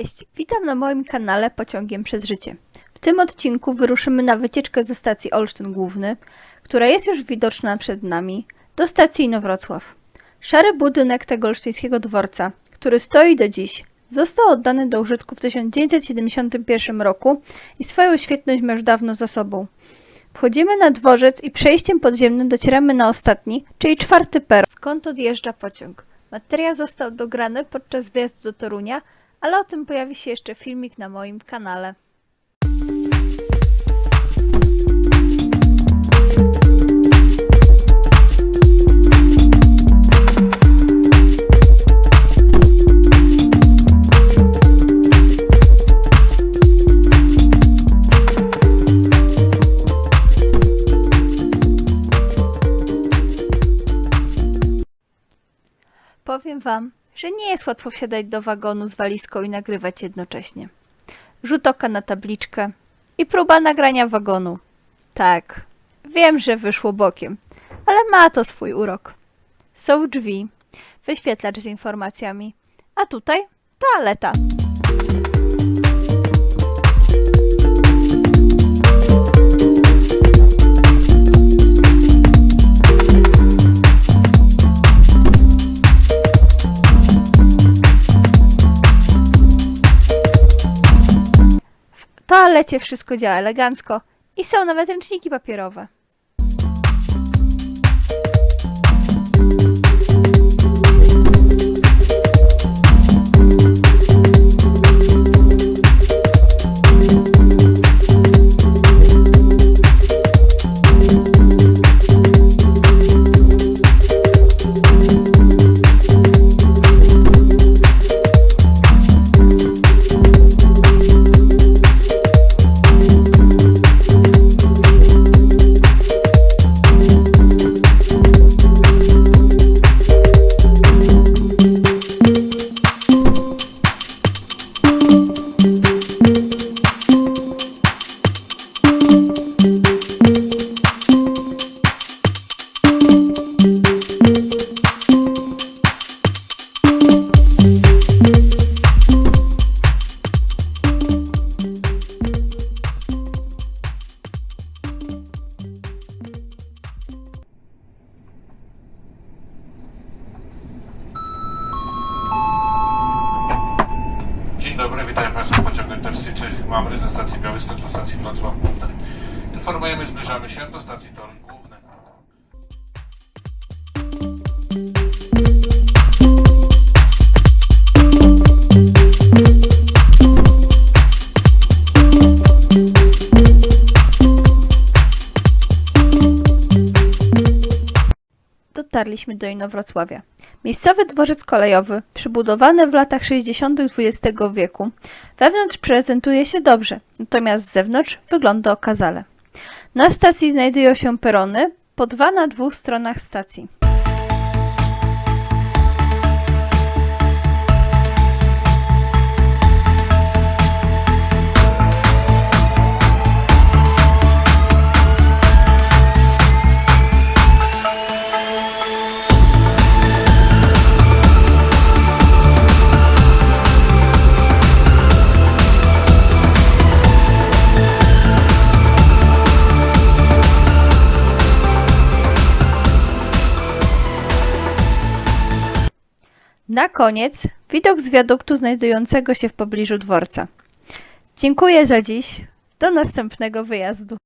Cześć, witam na moim kanale Pociągiem przez Życie. W tym odcinku wyruszymy na wycieczkę ze stacji Olsztyn Główny, która jest już widoczna przed nami, do stacji Inowrocław. Szary budynek tego olsztyńskiego dworca, który stoi do dziś, został oddany do użytku w 1971 roku i swoją świetność ma już dawno za sobą. Wchodzimy na dworzec i przejściem podziemnym docieramy na ostatni, czyli czwarty per, skąd odjeżdża pociąg. Materiał został dograny podczas wyjazdu do Torunia, ale o tym pojawi się jeszcze filmik na moim kanale. Powiem wam, że nie jest łatwo wsiadać do wagonu z walizką i nagrywać jednocześnie. Rzut oka na tabliczkę i próba nagrania wagonu. Tak, wiem, że wyszło bokiem, ale ma to swój urok. Są drzwi, wyświetlacz z informacjami, a tutaj toaleta. Toalecie wszystko działa elegancko i są nawet ręczniki papierowe. Witam Państwa pociągu Intercity. Mamy ze stacji Białystok do stacji Wrocław Główny. Informujemy, zbliżamy się do stacji Toruń Główny. dotarliśmy do Inowrocławia. Miejscowy dworzec kolejowy, przybudowany w latach 60. XX wieku, wewnątrz prezentuje się dobrze, natomiast z zewnątrz wygląda okazale. Na stacji znajdują się perony, po dwa na dwóch stronach stacji. Na koniec widok z wiaduktu znajdującego się w pobliżu dworca. Dziękuję za dziś. Do następnego wyjazdu.